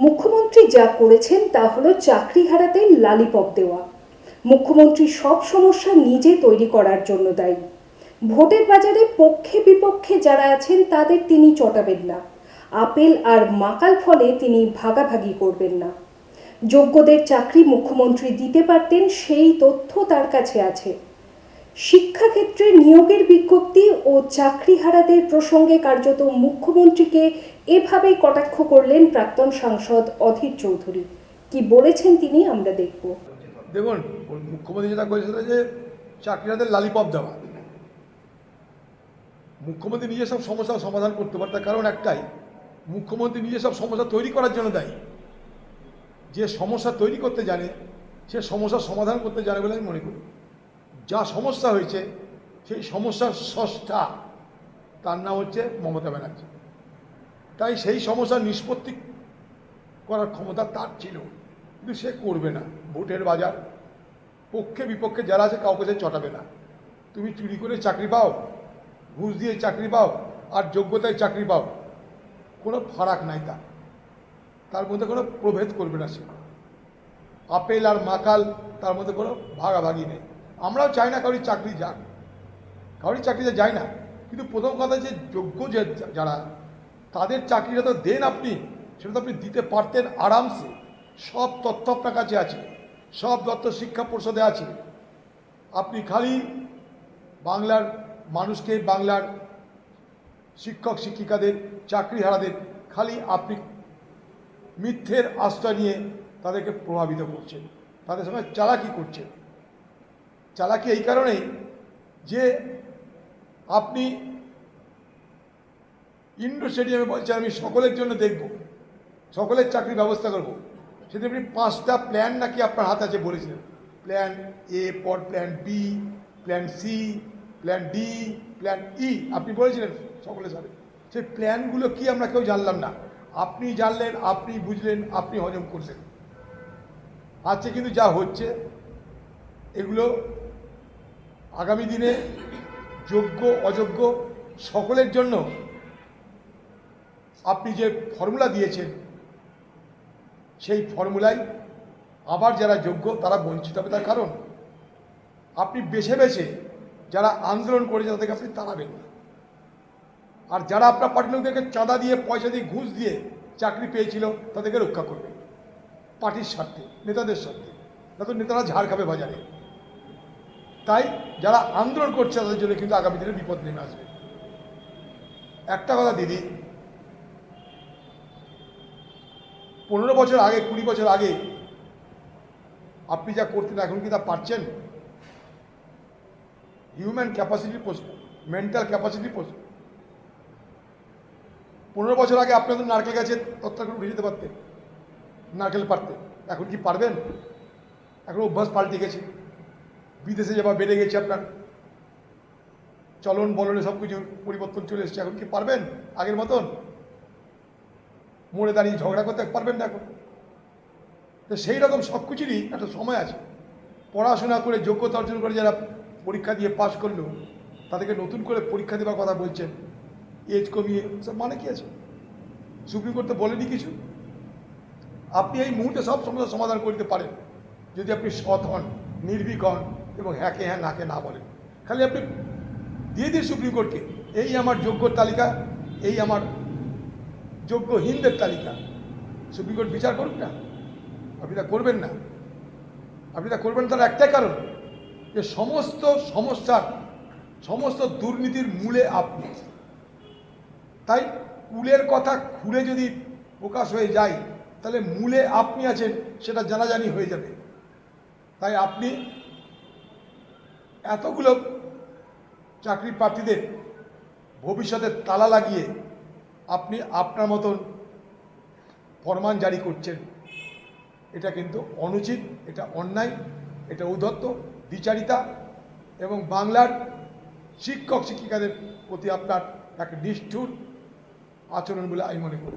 মুখ্যমন্ত্রী যা করেছেন তা হলো চাকরি হারাতে লালিপপ দেওয়া। মুখ্যমন্ত্রী সব সমস্যা নিজে তৈরি করার জন্য দায়ী। ভোটের বাজারে পক্ষে বিপক্ষে যারা আছেন তাদের তিনি চটাবেন না। আপেল আর মাকাল ফলে তিনি ভাগাভাগি করবেন না। যোগ্যদের চাকরি মুখ্যমন্ত্রী দিতে পারতেন, সেই তথ্য তার কাছে আছে। শিক্ষাক্ষেত্রে নিয়োগের বিজ্ঞপ্তি ও চাকরিহারাদের প্রসঙ্গে কার্যত মুখ্যমন্ত্রীকে এভাবেই কটাক্ষ করলেন প্রাক্তন সাংসদ অধীর চৌধুরী। কি বলেছেন তিনি আমরা দেখব। দেখুন, মুখ্যমন্ত্রী যেটা করেছিল যে চাকরিহাদের লালিপপ দেওয়া। মুখ্যমন্ত্রী নিজে সব সমস্যার সমাধান করতে পারে, তার কারণ একটাই, মুখ্যমন্ত্রী নিজে সব সমস্যা তৈরি করার জন্য দায়ী। যে সমস্যা তৈরি করতে জানে, সে সমস্যার সমাধান করতে জানে বলে আমি মনে করি। যা সমস্যা হয়েছে, সেই সমস্যার স্রষ্টা তার নাম হচ্ছে মমতা ব্যানার্জি। তাই সেই সমস্যার নিষ্পত্তি করার ক্ষমতা তার ছিল, কিন্তু সে করবে না। ভোটের বাজার, পক্ষে বিপক্ষে যারা আছে, কাউকে সে চটাবে না। তুমি চুরি করে চাকরি পাও, ঘুষ দিয়ে চাকরি পাও, আর যোগ্যতায় চাকরি পাও, কোনো ফারাক নাই তার। তার মধ্যে কোনো প্রভেদ করবে না সে। আপেল আর মাকাল তার মধ্যে কোনো ভাগাভাগি নেই। আমরাও চাই না কারোর চাকরি যাক। কারোর চাকরিতে যায় না। কিন্তু প্রথম কথা যে যোগ্য যে যারা, তাদের চাকরিটা তো দেন আপনি, সেটা তো আপনি দিতে পারতেন আরামসে। সব তথ্য আপনার কাছে আছে। সব তথ্য শিক্ষা পরিষদে আছে। আপনি খালি বাংলার মানুষকে, বাংলার শিক্ষক, শিক্ষিকাদের চাকরি চাকরিহারাদের খালি আপনি মিথ্যের আশ্রয় নিয়ে তাদেরকে প্রভাবিত করছেন। তাদের সঙ্গে চালাকি করছেন। চালাকি এই কারণেই যে আপনি ইন্ডোর স্টেডিয়ামে বলছেন, আমি সকলের জন্য দেখব, সকলের চাকরির ব্যবস্থা করব। সেটা আপনি পাঁচটা প্ল্যান নাকি আপনার হাত আছে বলেছিলেন। প্ল্যান এ পর plan B plan C plan D plan E আপনি বলেছিলেন সকলের সাথে। সেই প্ল্যানগুলো কি আমরা কেউ জানলাম না। আপনি জানলেন, আপনি বুঝলেন, আপনি হজম করলেন। আজকে কিন্তু যা হচ্ছে, এগুলো আগামী দিনে যোগ্য, অযোগ্য সকলের জন্য আপনি যে ফর্মুলা দিয়েছেন, সেই ফর্মুলায় আবার যারা যোগ্য তারা বঞ্চিত হবে। তার কারণ, আপনি বেছে বেছে যারা আন্দোলন করেছে তাদেরকে আপনি তাড়াবেন আর যারা আপনার পার্টির লোকদেরকে চাঁদা দিয়ে, পয়সা দিয়ে, ঘুষ দিয়ে চাকরি পেয়েছিল তাদেরকে রক্ষা করবে পার্টির স্বার্থে, নেতাদের স্বার্থে। না তো নেতারা ঝাড় খাবে বাজারে। তাই যারা আন্দোলন করছে তাদের জন্য কিন্তু আগামী দিনে বিপদ নেমে আসবে। একটা কথা দিদি, পনেরো বছর আগে, কুড়ি বছর আগে আপনি যা করতেন, এখন কি তা পারছেন? হিউম্যান ক্যাপাসিটি প্রশ্ন মেন্টাল ক্যাপাসিটি প্রশ্ন পনেরো বছর আগে আপনি হয়তো নারকেল গাছে তত্ত্ব করে উঠে যেতে পারতেন, নারকেল পারতেন এখন কি পারবেন? এখন অভ্যাস পাল্টে গেছে। বিদেশে যাওয়া বেড়ে গেছে আপনার, চলন বলনে সব কিছু পরিবর্তন চলে এসছে, এখন কি পারবেন আগের মতন? মোড়ে দাঁড়িয়ে ঝগড়া করতে পারবেন না এখন। তো সেই রকম সব কিছুরই একটা সময় আছে। পড়াশোনা করে যোগ্যতা অর্জন করে যারা পরীক্ষা দিয়ে পাশ করল, তাদেরকে নতুন করে পরীক্ষা দেওয়ার কথা বলছেন। এজ কমিয়ে, সব মানে কি আছে? সুপ্রিম কোর্ট তো বলেনি কিছু। আপনি এই মুহূর্তে সব সমস্যার সমাধান করতে পারেন। যদি আপনি সৎ হন, নির্ভীক হন এবং হ্যাঁকে হ্যাঁ নাকে না বলেন। খালি আপনি দিয়ে দিন সুপ্রিম কোর্টকে, এই আমার যোগ্য তালিকা, এই আমার যোগ্যহীনদের তালিকা। সুপ্রিম কোর্ট বিচার করুক না, আপনি তা করবেন না। আপনি তা করবেন তার একটাই কারণ যে সমস্ত সমস্যার, সমস্ত দুর্নীতির মূলে আপনি। তাই কুলের কথা খুলে যদি প্রকাশ হয়ে যায়, তাহলে মূলে আপনি আছেন, সেটা জানাজানি হয়ে যাবে। তাই আপনি এতগুলো চাকরি প্রার্থীদের ভবিষ্যতে তালা লাগিয়ে আপনি আপনার মতন ফরমান জারি করছেন, এটা কিন্তু অনুচিত, এটা অন্যায়, এটা উদ্ধত্ত দ্বিচারিতা এবং বাংলার শিক্ষক শিক্ষিকাদের প্রতি আপনার এক নিষ্ঠুর আচরণ বলে আমি মনে করি।